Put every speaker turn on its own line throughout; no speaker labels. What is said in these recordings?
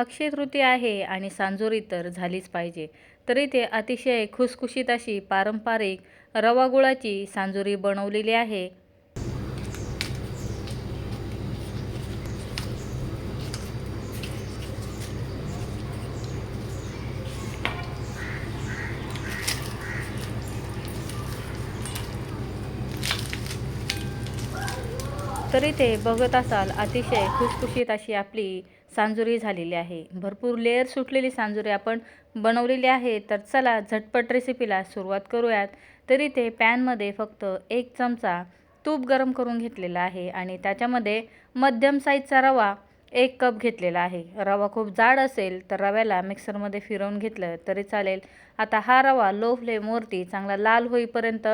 अक्षय तृतीया आहे आणि सांजोरी तर झालीच पाहिजे. तरी ते अतिशय खुसखुशीत अशी पारंपरिक रवा गुळाची सांजोरी बनवलेली आहे. तरी ते बघत असाल अतिशय खुसखुशीत अशी आपली सांजुरी झालेली आहे. भरपूर लेअर सुटलेली सांजुरी आपण बनवलेली आहे. तर चला झटपट रेसिपीला सुरुवात करूयात. तरी ते पॅनमध्ये फक्त एक चमचा तूप गरम करून घेतलेला आहे आणि त्याच्यामध्ये मध्यम साईजचा रवा एक कप घेतलेला आहे. रवा खूप जाड असेल तर रव्याला मिक्सरमध्ये फिरवून घेतलं तरी चालेल. आता हा रवा लो फ्लेमवरती चांगला लाल होईपर्यंत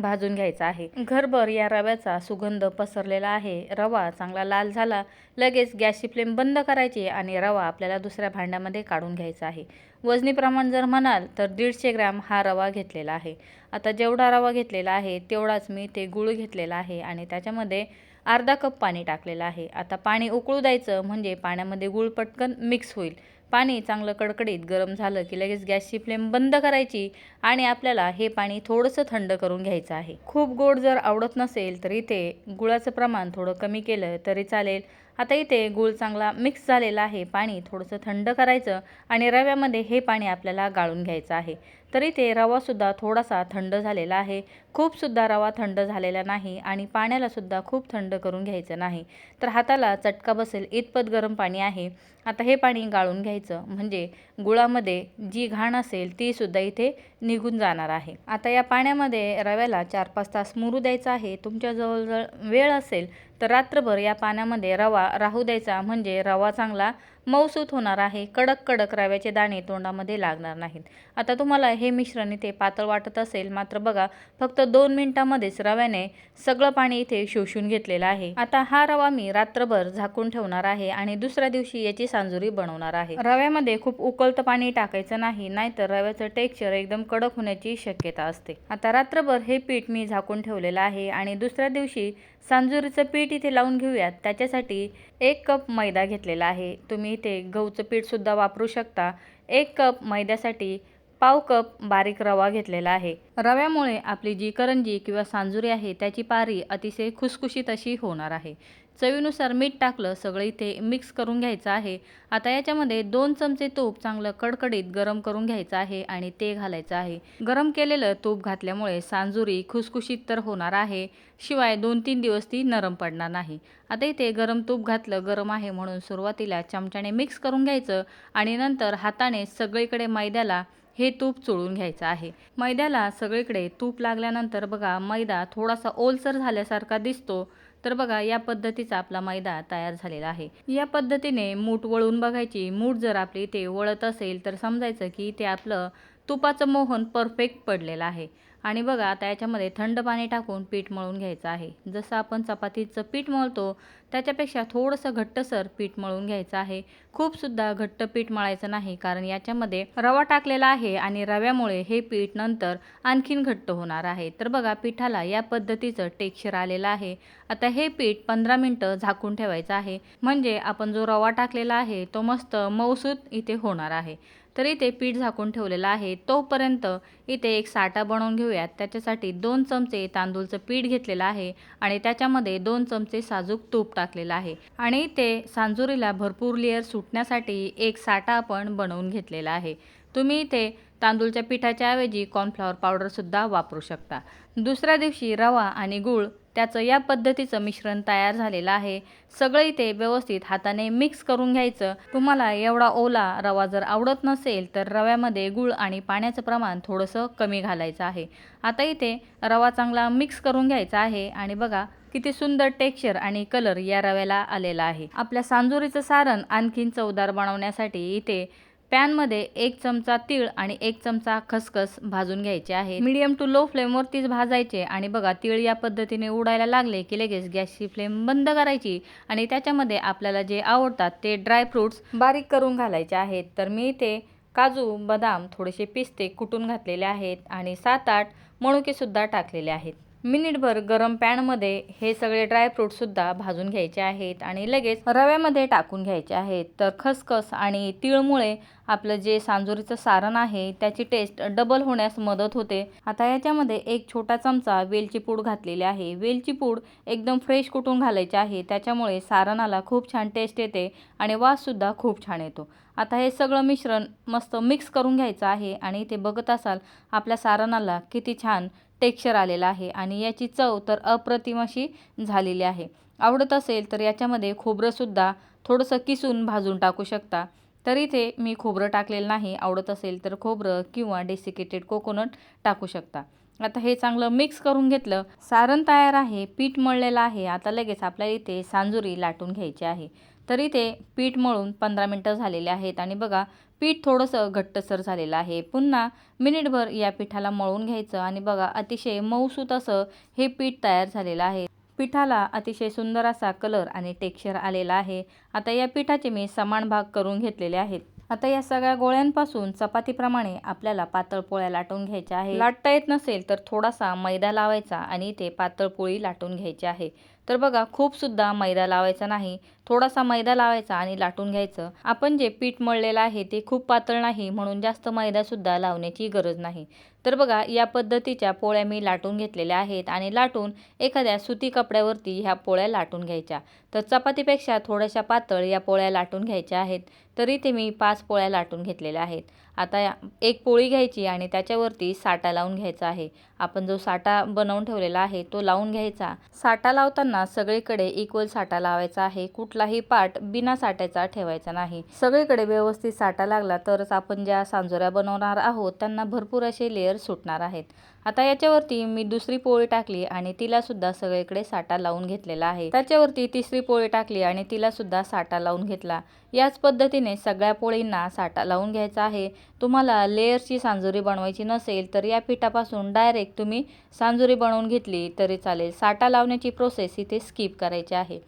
भाजून घ्यायचा आहे. घरभर या रव्याचा सुगंध पसरलेला आहे. रवा चांगला लाल झाला लगेच गॅसची फ्लेम बंद करायची आणि रवा आपल्याला दुसऱ्या भांड्यामध्ये काढून घ्यायचा आहे. वजनी प्रमाण जर म्हणाल तर दीडशे ग्रॅम हा रवा घेतलेला आहे. आता जेवढा रवा घेतलेला आहे तेवढाच मी ते गुळ घेतलेला आहे आणि त्याच्यामध्ये अर्धा कप पाणी टाकलेलं आहे. आता पाणी उकळू द्यायचं म्हणजे पाण्यामध्ये गुळ पटकन मिक्स होईल. पाणी चांगलं कडकडीत गरम झालं की लगेच गॅसची फ्लेम बंद करायची आणि आपल्याला हे पाणी थोडंसं थंड करून घ्यायचं आहे. खूप गोड जर आवडत नसेल तर इथे गुळाचं प्रमाण थोडं कमी केलं तरी चालेल. आता इथे गूळ चांगला मिक्स झालेला आहे. पाणी थोडंसं थंड करायचं आणि रव्यामध्ये हे पाणी आपल्याला गाळून घ्यायचं आहे. तर इथे रवासुद्धा थोडासा थंड झालेला आहे. खूपसुद्धा रवा थंड झालेला नाही आणि पाण्यालासुद्धा खूप थंड करून घ्यायचं नाही. तर हाताला चटका बसेल इतपत गरम पाणी आहे. आता हे पाणी गाळून घ्यायचं. म्हणजे गुळामध्ये जी घाण असेल तीसुद्धा इथे निघून जाणार आहे. आता या पाण्यामध्ये रव्याला चार पाच तास मुरू द्यायचा आहे. तुमच्या जवळजवळ वेळ असेल तर रात्रभर या पाण्यामध्ये रवा राहू द्यायचा म्हणजे रवा चांगला मऊसूत होणार आहे. कडक कडक रव्याचे दाणे तोंडामध्ये लागणार नाहीत. आता तुम्हाला हे मिश्रण इथे पातळ वाटत असेल मात्र बघा फक्त दोन मिनिटांमध्येच रव्याने सगळं पाणी इथे शोषून घेतलेलं आहे. आता हा रवा मी रात्रभर झाकून ठेवणार आहे आणि दुसऱ्या दिवशी याची सांजुरी बनवणार आहे. रव्यामध्ये खूप उकळतं पाणी टाकायचं नाही नाहीतर रव्याचं टेक्स्चर एकदम कडक होण्याची शक्यता असते. आता रात्रभर हे पीठ मी झाकून ठेवलेलं आहे आणि दुसऱ्या दिवशी सांजुरीचं पीठ इथे लावून घेऊयात. त्याच्यासाठी एक कप मैदा घेतलेला आहे. तुम्ही इथे गहूचं पीठसुद्धा वापरू शकता. एक कप मैद्यासाठी पाव कप बारीक रवा घेतलेला आहे. रव्यामुळे आपली जी करंजी किंवा सांजुरी आहे त्याची पारी अतिशय खुसखुशीत अशी होणार आहे. चवीनुसार मीठ टाकलं सगळं इथे मिक्स करून घ्यायचं आहे. आता याच्यामध्ये दोन चमचे तूप चांगलं कडकडीत गरम करून घ्यायचं आहे आणि ते घालायचं आहे. गरम केलेलं तूप घातल्यामुळे सांजुरी खुसखुशीत तर होणार आहे शिवाय दोन तीन दिवस ती नरम पडणार नाही. आता इथे गरम तूप घातलं गरम आहे म्हणून सुरुवातीला चमच्याने मिक्स करून घ्यायचं आणि नंतर हाताने सगळीकडे मैद्याला हे तूप चोळून घ्यायचं आहे. मैद्याला सगळीकडे तूप लागल्यानंतर बघा मैदा थोडासा ओलसर झाल्यासारखा दिसतो. तर बघा या पद्धतीचा आपला मैदा तयार झालेला आहे. या पद्धतीने मूठ वळून बघायची. मूठ जर आपली इथे वळत असेल तर समजायचं की ते आपलं तुपाचं मोहन परफेक्ट पडलेलं आहे. आणि बघा आता याच्यामध्ये थंड पाणी टाकून पीठ मळून घ्यायचं आहे. जसं आपण चपातीचं पीठ मळतो त्याच्यापेक्षा थोडंसं घट्टसर पीठ मळून घ्यायचं आहे. खूपसुद्धा घट्ट पीठ मळायचं नाही कारण याच्यामध्ये रवा टाकलेला आहे आणि रव्यामुळे हे पीठ नंतर आणखीन घट्ट होणार आहे. तर बघा पिठाला या पद्धतीचं टेक्स्चर आलेलं आहे. आता हे पीठ पंधरा मिनटं झाकून ठेवायचं आहे. म्हणजे आपण जो रवा टाकलेला आहे तो मस्त मऊसूत इथे होणार आहे. तर इथे पीठ झाकून ठेवलेलं आहे. तोपर्यंत इथे एक साठा बनवून घेऊयात. त्याच्यासाठी दोन चमचे तांदूळचं पीठ घेतलेलं आहे आणि त्याच्यामध्ये दोन चमचे साजूक तूप टाकलेलं आहे. आणि इथे सांजुरीला भरपूर लेअर सुटण्यासाठी एक साठा आपण बनवून घेतलेला आहे. तुम्ही इथे तांदूळच्या पिठाच्या ऐवजी कॉर्नफ्लॉवर पावडरसुद्धा वापरू शकता. दुसऱ्या दिवशी रवा आणि गूळ त्याचं या पद्धतीचं मिश्रण तयार झालेलं आहे. सगळं इथे व्यवस्थित हाताने मिक्स करून घ्यायचं. तुम्हाला एवढा ओला रवा जर आवडत नसेल तर रव्यामध्ये गूळ आणि पाण्याचं प्रमाण थोडंसं कमी घालायचं आहे. आता इथे रवा चांगला मिक्स करून घ्यायचा आहे आणि बघा किती सुंदर टेक्स्चर आणि कलर या रव्याला आलेला आहे. आपल्या सांजुरीचं सारण आणखीन चवदार बनवण्यासाठी इथे पॅनमध्ये एक चमचा तीळ आणि एक चमचा खसखस भाजून घ्यायचे आहे. मीडियम टू लो फ्लेमवरतीच भाजायचे आणि बघा तीळ या पद्धतीने उडायला लागले की लगेच गॅसची फ्लेम बंद करायची आणि त्याच्यामध्ये आपल्याला जे आवडतात ते ड्रायफ्रूट्स बारीक करून घालायचे आहेत. तर मी इथे काजू बदाम थोडेसे पिस्ते कुटून घातलेले आहेत आणि सात आठ मणुकेसुद्धा टाकलेले आहेत. मिनिटभर गरम पॅनमध्ये हे सगळे ड्रायफ्रूटसुद्धा भाजून घ्यायचे आहेत आणि लगेच रव्यामध्ये टाकून घ्यायचे आहेत. तर खसखस आणि तिळमुळे आपलं जे सांजोरीचं सारण आहे त्याची टेस्ट डबल होण्यास मदत होते. आता याच्यामध्ये एक छोटा चमचा वेलची पूड घातलेली आहे. वेलची पूड एकदम फ्रेश कुटून घालायची आहे त्याच्यामुळे सारणाला खूप छान टेस्ट येते आणि वाससुद्धा खूप छान येतो. आता हे सगळं मिश्रण मस्त मिक्स करून घ्यायचं आहे आणि इथे बघत असाल आपल्या सारणाला किती छान टेक्स्चर आलेलं आहे आणि याची चव तर अप्रतिम अशी झालेली आहे. आवडत असेल तर याच्यामध्ये खोबरंसुद्धा थोडंसं किसून भाजून टाकू शकता. तर इथे मी खोबरं टाकलेलं नाही. आवडत असेल तर खोबरं किंवा डेसिकेटेड कोकोनट टाकू शकता. आता हे चांगलं मिक्स करून घेतलं. सारण तयार आहे. पीठ मळलेलं आहे. आता लगेच आपल्याला इथे सांजुरी लाटून घ्यायची आहे. तर इथे पीठ मळून पंधरा मिनटं झालेले आहेत आणि बघा पीठ थोडंसं घट्टसर झालेलं आहे. पुन्हा मिनिटभर या पिठाला मळून घ्यायचं आणि बघा अतिशय मऊसूत असं हे पीठ तयार झालेलं आहे. पिठाला अतिशय सुंदर असा कलर आणि टेक्स्चर आलेला आहे. आता या पिठाचे मी समान भाग करून घेतलेले आहेत. आता या सगळ्या गोळ्यांपासून चपातीप्रमाणे आपल्याला पातळ पोळ्या लाटून घ्यायच्या आहे लाटता येत नसेल तर थोडासा मैदा लावायचा आणि इथे पातळ पोळी लाटून घ्यायची आहे. तर बघा खूपसुद्धा मैदा लावायचा नाही. थोडासा मैदा लावायचा आणि लाटून घ्यायचं. आपण जे पीठ मळलेलं आहे ते खूप पातळ नाही म्हणून जास्त मैदासुद्धा लावण्याची गरज नाही. तर बघा या पद्धतीच्या पोळ्या मी लाटून घेतलेल्या आहेत आणि लाटून एखाद्या सुती कपड्यावरती ह्या पोळ्या लाटून घ्यायच्या. तर चपातीपेक्षा थोड्याशा पातळ या पोळ्या लाटून घ्यायच्या आहेत. तरी ते मी पाच पोळ्या लाटून घेतलेल्या आहेत. आता एक पोळी घ्यायची आणि त्याच्यावरती साटा लावून घ्यायचा आहे. आपण जो साठा बनवून ठेवलेला आहे तो लावून घ्यायचा. साठा लावताना सगळीकडे इक्वल साठा लावायचा आहे. कुठलाही पार्ट बिना साठ्याचा ठेवायचा नाही. सगळीकडे व्यवस्थित साठा लागला तरच आपण ज्या सांजोऱ्या बनवणार आहोत त्यांना भरपूर असे लेअर सुटणार आहेत. आता याच्यावरती मी दुसरी पोळी टाकली आणि तिला सुद्धा सगळीकडे साठा लावून घेतलेला आहे. त्याच्यावरती तिसरी पोळी टाकली आणि तिला सुद्धा साठा लावून घेतला. याच पद्धतीने सगळ्या पोळींना साठा लावून घ्यायचा आहे. तुम्हाला लेअरची सांजोरी बनवायची नसेल तर या पिठापासून डायरेक्ट तुम्ही सांजुरी बनवून घेतली तरी चालेल. साठा लावण्याची प्रोसेस इथे स्किप करायची आहे.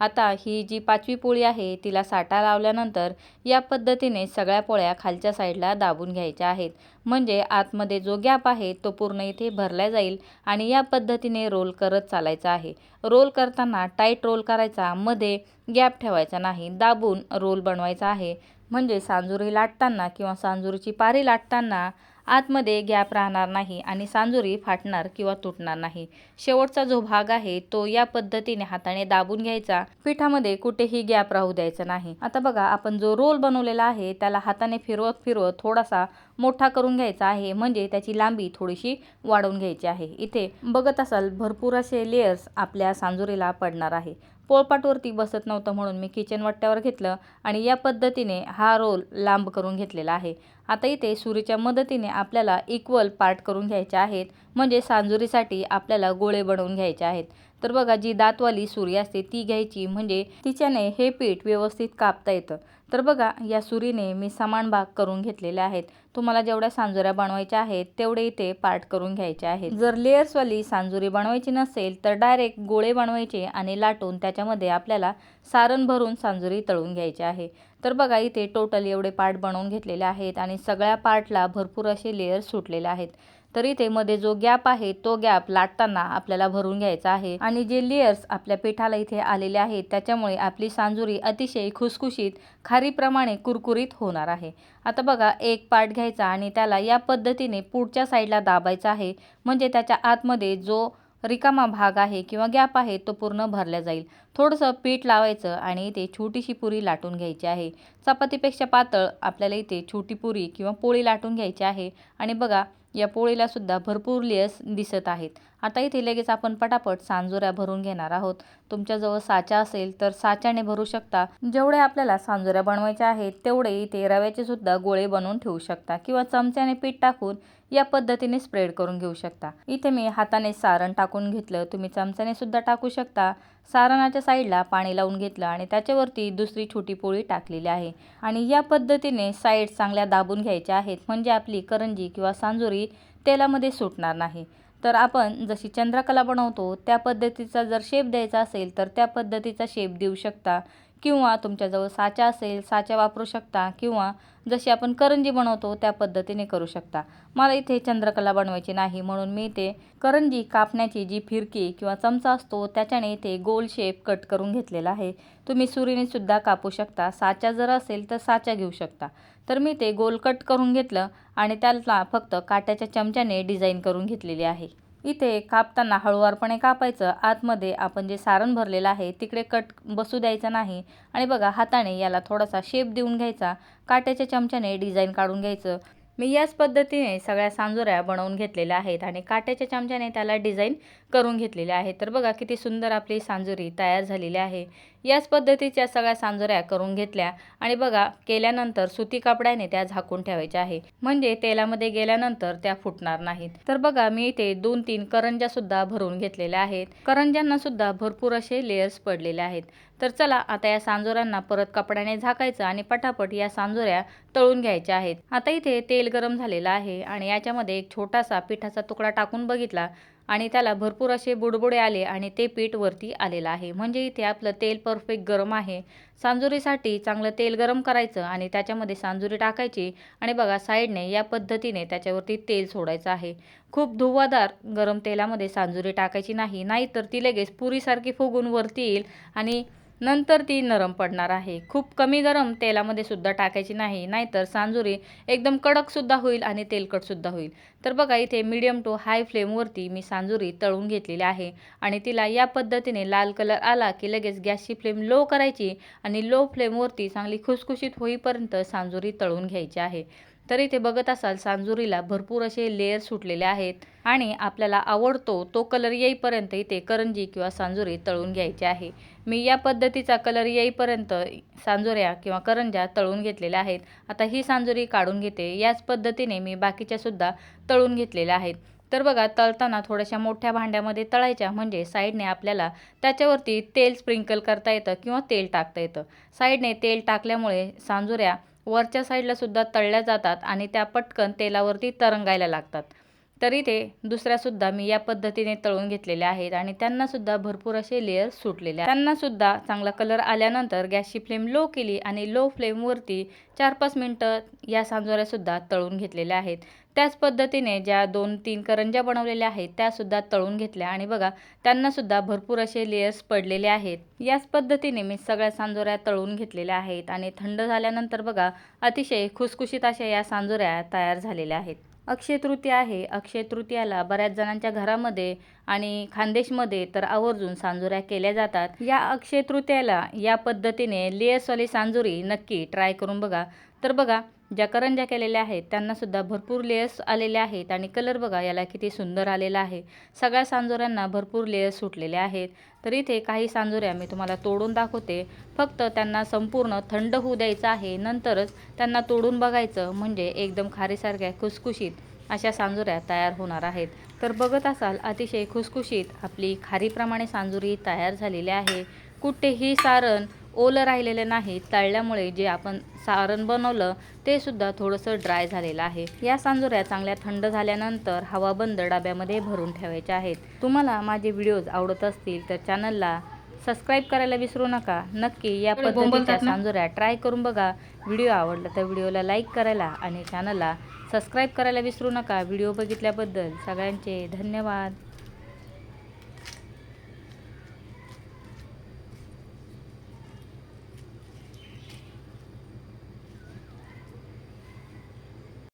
आता ही जी पाचवी पोळी आहे तिला साठा लावल्यानंतर या पद्धतीने सगळ्या पोळ्या खालच्या साईडला दाबून घ्यायच्या आहेत. म्हणजे आतमध्ये जो गॅप आहे तो पूर्ण इथे भरला जाईल आणि या पद्धतीने रोल करत चालायचा आहे. रोल करताना टाईट रोल करायचा मध्ये गॅप ठेवायचा नाही दाबून रोल बनवायचा आहे. म्हणजे सांजुरी लाटताना किंवा सांजुरीची पारी लाटताना आतमध्ये गॅप राहणार नाही आणि सांजुरी फाटणार किंवा तुटणार नाही. शेवटचा जो भाग आहे तो या पद्धतीने हाताने दाबून घ्यायचा. पिठामध्ये कुठेही गॅप राहू द्यायचा नाही. आता बघा आपण जो रोल बनवलेला आहे त्याला हाताने फिरवत फिरवत थोडासा मोठा करून घ्यायचा आहे. म्हणजे त्याची लांबी थोडीशी वाढवून घ्यायची आहे. इथे बघत असाल भरपूर असे लेयर्स आपल्या सांजुरीला पडणार आहे. पोळपाटवरती बसत नव्हतं म्हणून मी किचन वट्ट्यावर घेतलं आणि या पद्धतीने हा रोल लांब करून घेतलेला आहे. आता इथे सुरीच्या मदतीने आपल्याला इक्वल पार्ट करून घ्यायचे आहेत. म्हणजे सांजुरीसाठी आपल्याला गोळे बनवून घ्यायचे आहेत. तर बघा जी दातवाली सुरी असते ती घ्यायची. म्हणजे तिच्याने हे पीठ व्यवस्थित कापता येतं. तर बघा या सुरीने मी समान भाग करून घेतलेले आहेत. तुम्हाला जेवढ्या सांजुऱ्या बनवायच्या आहेत तेवढे इथे पार्ट करून घ्यायचे आहेत. जर लेयर्सवाली सांजुरी बनवायची नसेल तर डायरेक्ट गोळे बनवायचे आणि लाटून त्याच्यामध्ये आपल्याला सारण भरून सांजुरी तळून घ्यायची आहे. तर बघा इथे टोटल एवढे पार्ट बनवून घेतलेले आहेत आणि सगळ्या पार्टला भरपूर असे लेअर सुटलेले आहेत. तर इथे मध्ये जो गॅप आहे तो गॅप लाटताना आपल्याला भरून घ्यायचा आहे. आणि जे लेयर्स आपल्या पिठाला इथे आलेले आहेत त्याच्यामुळे आपली सांजुरी अतिशय खुसखुशीत खारीप्रमाणे कुरकुरीत होणार आहे. आता बघा एक पार्ट घ्यायचा आणि त्याला या पद्धतीने पुढच्या साईडला दाबायचा आहे. म्हणजे त्याच्या आतमध्ये जो रिकामा भाग आहे किंवा गॅप आहे तो पूर्ण भरला जाईल. थोडंसं पीठ लावायचं आणि इथे छोटीशी पुरी लाटून घ्यायची आहे. चपातीपेक्षा पातळ आपल्याला इथे छोटी पुरी किंवा पोळी लाटून घ्यायची आहे. आणि बघा या पोळीला सुद्धा भरपूर लेयर्स दिसत आहेत. आता इथे लगेच आपण पटापट सांजोऱ्या भरून घेणार आहोत. तुमच्याजवळ साचा असेल तर साच्याने भरू शकता. जेवढे आपल्याला सांजोऱ्या बनवायच्या आहेत तेवढे इथे रव्याचे सुद्धा गोळे बनवून ठेवू शकता. किंवा चमच्याने पीठ टाकून या पद्धतीने स्प्रेड करून घेऊ शकता. इथे मी हाताने सारण टाकून घेतलं. तुम्ही चमच्याने सुद्धा टाकू शकता. सारणाच्या साईडला पाणी लावून घेतलं आणि त्याच्यावरती दुसरी छोटी पोळी टाकलेली आहे. आणि या पद्धतीने साईड चांगल्या दाबून घ्यायच्या आहेत. म्हणजे आपली करंजी किंवा सांजोरी तेलामध्ये सुटणार नाही. तर आपण जशी चंद्रकला बनवतो त्या पद्धतीचा जर शेप द्यायचा असेल तर त्या पद्धतीचा शेप देऊ शकता. किंवा तुमच्याजवळ साचा असेल साचा वापरू शकता. किंवा जशी आपण करंजी बनवतो त्या पद्धतीने करू शकता. मला इथे चंद्रकला बनवायची नाही म्हणून मी इथे करंजी कापण्याची जी फिरकी किंवा चमचा असतो त्याच्याने इथे गोल शेप कट करून घेतलेला आहे. तुम्ही सुरीने सुद्धा कापू शकता. साचा जर असेल तर साचा घेऊ शकता. तर मी ते गोल कट करून घेतलं आणि त्याला फक्त काट्याच्या चमच्याने डिझाईन करून घेतलेली आहे. इथे कापताना हळुवारपणे कापायचं. आतमध्ये आपण जे सारण भरलेलं आहे तिकडे कट बसू द्यायचं नाही. आणि बघा हाताने याला थोडासा शेप देऊन घ्यायचा. काट्याच्या चमच्याने डिझाईन काढून घ्यायचं. मी याच पद्धतीने सगळ्या सांजोऱ्या बनवून घेतलेल्या आहेत आणि काट्याच्या चमच्याने त्याला डिझाईन करून घेतलेल्या आहेत तर बघा किती सुंदर आपली सांजोरी तयार झालेली आहे. याच पद्धतीच्या सगळ्या सांजोऱ्या करून घेतल्या. आणि बघा केल्यानंतर सुती कपड्याने त्या झाकून ठेवायच्या आहे. म्हणजे तेलामध्ये गेल्यानंतर त्या फुटणार नाहीत. तर बघा मी इथे दोन तीन करंज्या सुद्धा भरून घेतलेल्या आहेत. करंज्यांना सुद्धा भरपूर असे लेयर्स पडलेले आहेत. तर चला आता या सांजोऱ्यांना परत कपड्याने झाकायचं आणि पटापट या सांजोऱ्या तळून घ्यायच्या आहेत. आता इथे तेल गरम झालेलं आहे आणि याच्यामध्ये एक छोटासा पिठाचा तुकडा टाकून बघितला आणि त्याला भरपूर असे बुडबुडे आले आणि ते पीठ वरती आलेलं आहे. म्हणजे इथे आपलं तेल परफेक्ट गरम आहे. सांजुरीसाठी चांगलं तेल गरम करायचं आणि त्याच्यामध्ये सांजुरी टाकायची. आणि बघा साईडने या पद्धतीने त्याच्यावरती तेल सोडायचं आहे. खूप धुवादार गरम तेलामध्ये सांजुरी टाकायची नाही. नाहीतर ती लगेच पुरीसारखी फुगून वरती येईल आणि नंतर ती नरम पडणार आहे. खूप कमी गरम तेलामध्ये सुद्धा टाकायची नाही नाहीतर सांजुरी एकदम कडकसुद्धा होईल आणि तेलकटसुद्धा होईल. तर बघा इथे मीडियम टू हाय फ्लेमवरती मी सांजुरी तळून घेतलेली आहे आणि तिला या पद्धतीने लाल कलर आला की लगेच गॅसची फ्लेम लो करायची आणि लो फ्लेमवरती चांगली खुसखुशीत होईपर्यंत सांजुरी तळून घ्यायची आहे. तर इथे बघत असाल सांजुरीला भरपूर असे लेयर सुटलेले आहेत आणि आपल्याला आवडतो तो कलर येईपर्यंत इथे करंजी किंवा सांजुरी तळून घ्यायची आहे. मी या पद्धतीचा कलर येईपर्यंत सांजोऱ्या किंवा करंज्या तळून घेतलेल्या आहेत. आता ही सांजुरी काढून घेते. याच पद्धतीने मी बाकीच्यासुद्धा तळून घेतलेल्या आहेत. तर बघा तळताना थोड्याशा मोठ्या भांड्यामध्ये तळायच्या म्हणजे साईडने आपल्याला त्याच्यावरती तेल स्प्रिंकल करता येतं किंवा तेल टाकता येतं. साईडने तेल टाकल्यामुळे सांजुऱ्या वरच्या साईडला सुद्धा तळल्या जातात आणि त्या पटकन तेलावरती तरंगायला लागतात. तरी ते दुसऱ्यासुद्धा मी या पद्धतीने तळून घेतलेल्या आहेत आणि त्यांनासुद्धा भरपूर असे लेअर सुटलेले आहेत. त्यांनासुद्धा चांगला कलर आल्यानंतर गॅसची फ्लेम लो केली आणि लो फ्लेमवरती चार पाच मिनटं या सांजोऱ्यासुद्धा तळून घेतलेल्या आहेत. त्याच पद्धतीने ज्या दोन तीन करंज्या बनवलेल्या आहेत त्यासुद्धा तळून घेतल्या. आणि बघा त्यांनासुद्धा भरपूर असे लेयर्स पडलेले आहेत. याच पद्धतीने मी सगळ्या सांजोऱ्या तळून घेतलेल्या आहेत. आणि थंड झाल्यानंतर बघा अतिशय खुसखुशीत अशा या सांजोऱ्या तयार झालेल्या आहेत. अक्षय तृतीया आहे. अक्षय तृतीयाला बऱ्याच जणांच्या घरामध्ये आणि खानदेशमध्ये तर आवर्जून सांजोऱ्या केल्या जातात. या अक्षय तृतीयाला या पद्धतीने लेयर्सवाली सांजुरी नक्की ट्राय करून बघा. तर बघा ज्या करंज्या केलेल्या आहेत त्यांनासुद्धा भरपूर लेयर्स आलेले आहेत आणि कलर बघा याला किती सुंदर आलेला आहे. सगळ्या सांजोऱ्यांना भरपूर लेयर्स सुटलेले आहेत. तर इथे काही सांजोऱ्या मी तुम्हाला तोडून दाखवते. फक्त त्यांना संपूर्ण थंड होऊ द्यायचं आहे. नंतरच त्यांना तोडून बघायचं म्हणजे एकदम खारीसारख्या खुसखुशीत अशा सांजोऱ्या तयार होणार आहेत. तर बघत असाल अतिशय खुसखुशीत आपली खारीप्रमाणे सांजुरी तयार झालेली आहे. कुठेही सारण ओलं राहिलेलं नाही तळल्यामुळे जे आपण सारण बनवलं ते सुद्धा थोडंसं ड्राय झालेलं आहे. या सांजोऱ्या चांगल्या थंड झाल्यानंतर हवाबंद डब्यामध्ये भरून ठेवायच्या आहेत. तुम्हाला माझे व्हिडिओज आवडत असतील तर चॅनलला सबस्क्राईब करायला विसरू नका. नक्की या पद्धतीच्या सांजोऱ्या ट्राय करून बघा. व्हिडिओ आवडला तर व्हिडिओला लाईक करायला आणि चॅनलला सबस्क्राईब करायला विसरू नका. व्हिडिओ बघितल्याबद्दल सगळ्यांचे धन्यवाद.